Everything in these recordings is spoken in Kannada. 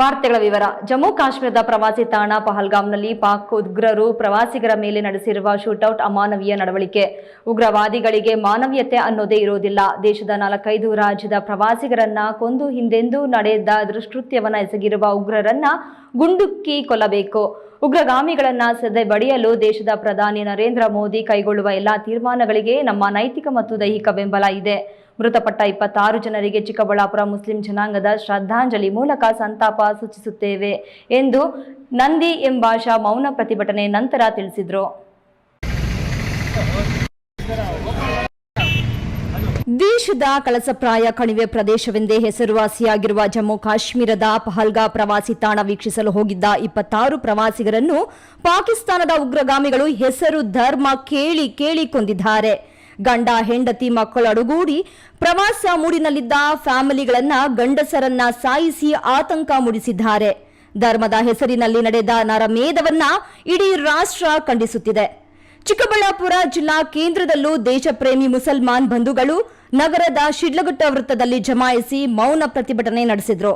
ವಾರ್ತೆಗಳ ವಿವರ. ಜಮ್ಮು ಕಾಶ್ಮೀರದ ಪ್ರವಾಸಿ ತಾಣ ಪಹಲ್ಗಾಮ್ನಲ್ಲಿ ಪಾಕ್ ಉಗ್ರರು ಪ್ರವಾಸಿಗರ ಮೇಲೆ ನಡೆಸಿರುವ ಶೂಟೌಟ್ ಅಮಾನವೀಯ ನಡವಳಿಕೆ. ಉಗ್ರವಾದಿಗಳಿಗೆ ಮಾನವೀಯತೆ ಅನ್ನೋದೇ ಇರೋದಿಲ್ಲ. ದೇಶದ ನಾಲ್ಕೈದು ರಾಜ್ಯದ ಪ್ರವಾಸಿಗರನ್ನ ಕೊಂದು ಹಿಂದೆಂದೂ ನಡೆದ ದುಷ್ಕೃತ್ಯವನ್ನ ಎಸಗಿರುವ ಉಗ್ರರನ್ನ ಗುಂಡುಕ್ಕಿ ಕೊಲ್ಲಬೇಕು. ಉಗ್ರಗಾಮಿಗಳನ್ನ ಸದೆಬಡಿಯಲು ದೇಶದ ಪ್ರಧಾನಿ ನರೇಂದ್ರ ಮೋದಿ ಕೈಗೊಳ್ಳುವ ಎಲ್ಲಾ ತೀರ್ಮಾನಗಳಿಗೆ ನಮ್ಮ ನೈತಿಕ ಮತ್ತು ದೈಹಿಕ ಬೆಂಬಲ ಇದೆ. ಮೃತಪಟ್ಟ ಇಪ್ಪತ್ತಾರು ಜನರಿಗೆ ಚಿಕ್ಕಬಳ್ಳಾಪುರ ಮುಸ್ಲಿಂ ಜನಾಂಗದ ಶ್ರದ್ಧಾಂಜಲಿ ಮೂಲಕ ಸಂತಾಪ ಸೂಚಿಸುತ್ತೇವೆ ಎಂದು ನಂದಿ ಎಂಬಾಷಾ ಮೌನ ಪ್ರತಿಭಟನೆ ನಂತರ ತಿಳಿಸಿದರು. ದೇಶದ ಕಳಸಪ್ರಾಯ ಕಣಿವೆ ಪ್ರದೇಶವೆಂದೇ ಹೆಸರುವಾಸಿಯಾಗಿರುವ ಜಮ್ಮು ಕಾಶ್ಮೀರದ ಪಹಲ್ಗಾ ಪ್ರವಾಸಿ ತಾಣ ವೀಕ್ಷಿಸಲು ಹೋಗಿದ್ದ ಇಪ್ಪತ್ತಾರು ಪ್ರವಾಸಿಗರನ್ನು ಪಾಕಿಸ್ತಾನದ ಉಗ್ರಗಾಮಿಗಳು ಹೆಸರು, ಧರ್ಮ ಕೇಳಿ ಕೇಳಿ ಕೊಂದಿದ್ದಾರೆ ಗಂಡ, ಹೆಂಡತಿ ಮಕ್ಕಳೊಡಗೂಡಿ ಪ್ರವಾಸ ಮೂಡಿನಲ್ಲಿದ್ದ ಫ್ಯಾಮಿಲಿಗಳನ್ನ ಗಂಡಸರನ್ನ ಸಾಯಿಸಿ ಆತಂಕ ಮೂಡಿಸಿದ್ದಾರೆ. ಧರ್ಮದ ಹೆಸರಿನಲ್ಲಿ ನಡೆದ ನರಮೇಧವನ್ನ ಇಡೀ ರಾಷ್ಟ್ರ ಖಂಡಿಸುತ್ತಿದೆ. ಚಿಕ್ಕಬಳ್ಳಾಪುರ ಜಿಲ್ಲಾ ಕೇಂದ್ರದಲ್ಲೂ ದೇಶಪ್ರೇಮಿ ಮುಸಲ್ಮಾನ್ ಬಂಧುಗಳು ನಗರದ ಶಿಡ್ಲಘಟ್ಟ ವೃತ್ತದಲ್ಲಿ ಜಮಾಯಿಸಿ ಮೌನ ಪ್ರತಿಭಟನೆ ನಡೆಸಿದ್ರು.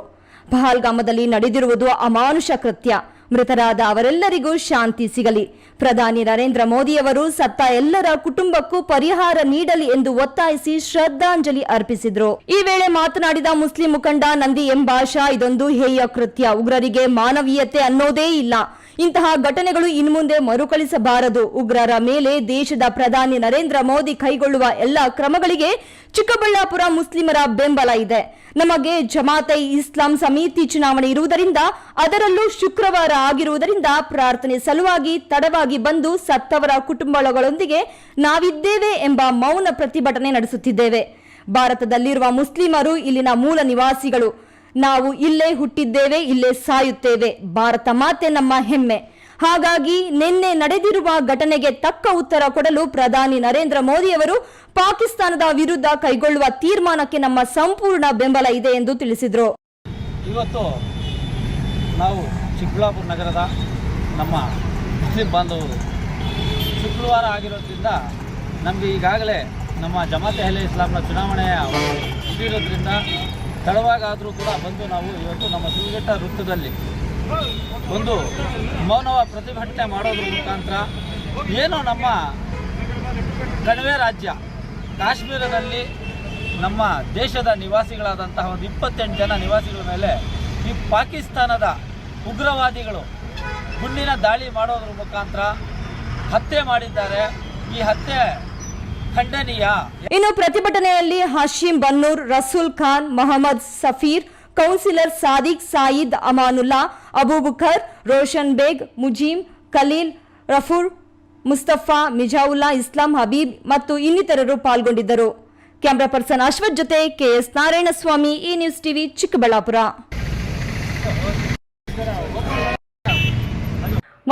ಪಹಲ್ಗಾಮದಲ್ಲಿ ನಡೆದಿರುವುದು ಅಮಾನುಷ ಕೃತ್ಯ. ಮೃತರಾದ ಅವರೆಲ್ಲರಿಗೂ ಶಾಂತಿ ಸಿಗಲಿ. ಪ್ರಧಾನಿ ನರೇಂದ್ರ ಮೋದಿಯವರು ಸತ್ತ ಎಲ್ಲರ ಕುಟುಂಬಕ್ಕೂ ಪರಿಹಾರ ನೀಡಲಿ ಎಂದು ಒತ್ತಾಯಿಸಿ ಶ್ರದ್ಧಾಂಜಲಿ ಅರ್ಪಿಸಿದ್ರು. ಈ ವೇಳೆ ಮಾತನಾಡಿದ ಮುಸ್ಲಿಂ ಮುಖಂಡ ನಂದಿ ಎಂಬಾಷಾ ಇದೊಂದು ಹೇಯ ಕೃತ್ಯ. ಉಗ್ರರಿಗೆ ಮಾನವೀಯತೆ ಅನ್ನೋದೇ ಇಲ್ಲ. ಇಂತಹ ಘಟನೆಗಳು ಇನ್ಮುಂದೆ ಮರುಕಳಿಸಬಾರದು. ಉಗ್ರರ ಮೇಲೆ ದೇಶದ ಪ್ರಧಾನಿ ನರೇಂದ್ರ ಮೋದಿ ಕೈಗೊಳ್ಳುವ ಎಲ್ಲ ಕ್ರಮಗಳಿಗೆ ಚಿಕ್ಕಬಳ್ಳಾಪುರ ಮುಸ್ಲಿಮರ ಬೆಂಬಲ ಇದೆ. ನಮಗೆ ಜಮಾತೆ ಇಸ್ಲಾಂ ಸಮಿತಿ ಚುನಾವಣೆ ಇರುವುದರಿಂದ ಅದರಲ್ಲೂ ಶುಕ್ರವಾರ ಆಗಿರುವುದರಿಂದ ಪ್ರಾರ್ಥನೆ ಸಲುವಾಗಿ ತಡವಾಗಿ ಬಂದು ಸತ್ತವರ ಕುಟುಂಬಗಳೊಂದಿಗೆ ನಾವಿದ್ದೇವೆ ಎಂಬ ಮೌನ ಪ್ರತಿಭಟನೆ ನಡೆಸುತ್ತಿದ್ದೇವೆ. ಭಾರತದಲ್ಲಿರುವ ಮುಸ್ಲಿಮರು ಇಲ್ಲಿನ ಮೂಲ ನಿವಾಸಿಗಳು. ನಾವು ಇಲ್ಲೇ ಹುಟ್ಟಿದ್ದೇವೆ, ಇಲ್ಲೇ ಸಾಯುತ್ತೇವೆ. ಭಾರತ ಮಾತೆ ನಮ್ಮ ಹೆಮ್ಮೆ. ಹಾಗಾಗಿ ನಿನ್ನೆ ನಡೆದಿರುವ ಘಟನೆಗೆ ತಕ್ಕ ಉತ್ತರ ಕೊಡಲು ಪ್ರಧಾನಿ ನರೇಂದ್ರ ಮೋದಿಯವರು ಪಾಕಿಸ್ತಾನದ ವಿರುದ್ಧ ಕೈಗೊಳ್ಳುವ ತೀರ್ಮಾನಕ್ಕೆ ನಮ್ಮ ಸಂಪೂರ್ಣ ಬೆಂಬಲ ಇದೆ ಎಂದು ತಿಳಿಸಿದರು. ಇವತ್ತು ನಾವು ಚಿಕ್ಕಬಳ್ಳಾಪುರ ನಗರದ ನಮ್ಮ ಮುಸ್ಲಿಂ ಬಾಂಧವರು ಶುಕ್ರವಾರ ಆಗಿರೋದ್ರಿಂದ ನಮಗೆ ಈಗಾಗಲೇ ನಮ್ಮ ಜಮಾತೆ ಅಹ್ಲೆ ಇಸ್ಲಾಂನ ಚುನಾವಣೆಯ ಮುಗಿರೋದ್ರಿಂದ ತಡವಾಗಾದರೂ ಕೂಡ ಬಂದು ನಾವು ಇವತ್ತು ನಮ್ಮ ಸಿಂಗಟ ವೃತ್ತದಲ್ಲಿ ಒಂದು ಮೌನವ ಪ್ರತಿಭಟನೆ ಮಾಡೋದ್ರ ಮುಖಾಂತರ ಏನು ನಮ್ಮ ಕಣಿವೆ ರಾಜ್ಯ ಕಾಶ್ಮೀರದಲ್ಲಿ ನಮ್ಮ ದೇಶದ ನಿವಾಸಿಗಳಾದಂತಹ ಒಂದು ಇಪ್ಪತ್ತೆಂಟು ಜನ ನಿವಾಸಿಗಳ ಮೇಲೆ ಈ ಪಾಕಿಸ್ತಾನದ ಉಗ್ರವಾದಿಗಳು ಗುಂಡಿನ ದಾಳಿ ಮಾಡೋದ್ರ ಮುಖಾಂತರ ಹತ್ಯೆ ಮಾಡಿದ್ದಾರೆ. ಈ ಹತ್ಯೆ ಖಂಡನೀಯ. ಇನ್ನು ಪ್ರತಿಭಟನೆಯಲ್ಲಿ ಹಶೀಂ ಬನ್ನೂರ್, ರಸೂಲ್ ಖಾನ್, ಮೊಹಮ್ಮದ್ ಸಫೀರ್, ಕೌನ್ಸಿಲರ್ ಸಾದಿಕ್ ಸಾಯಿದ್ ಅಮಾನುಲ್ಲಾ ಅಬೂಬುಖರ್ ರೋಷನ್ ಬೇಗ್ ಮುಜೀಮ್ ಖಲೀಲ್ ರಫೂರ್ ಮುಸ್ತಫಾ, ಮಿಜಾವುಲ್ಲಾ, ಇಸ್ಲಾಂ ಹಬೀಬ್ ಮತ್ತು ಇನ್ನಿತರರು ಪಾಲ್ಗೊಂಡಿದ್ದರು. ಕ್ಯಾಮರಾ ಪರ್ಸನ್ ಅಶ್ವಥ್ ಜೊತೆ ಕೆಎಸ್ ನಾರಾಯಣಸ್ವಾಮಿ, ಈ ನ್ಯೂಸ್ ಟಿವಿ ಚಿಕ್ಕಬಳ್ಳಾಪುರ.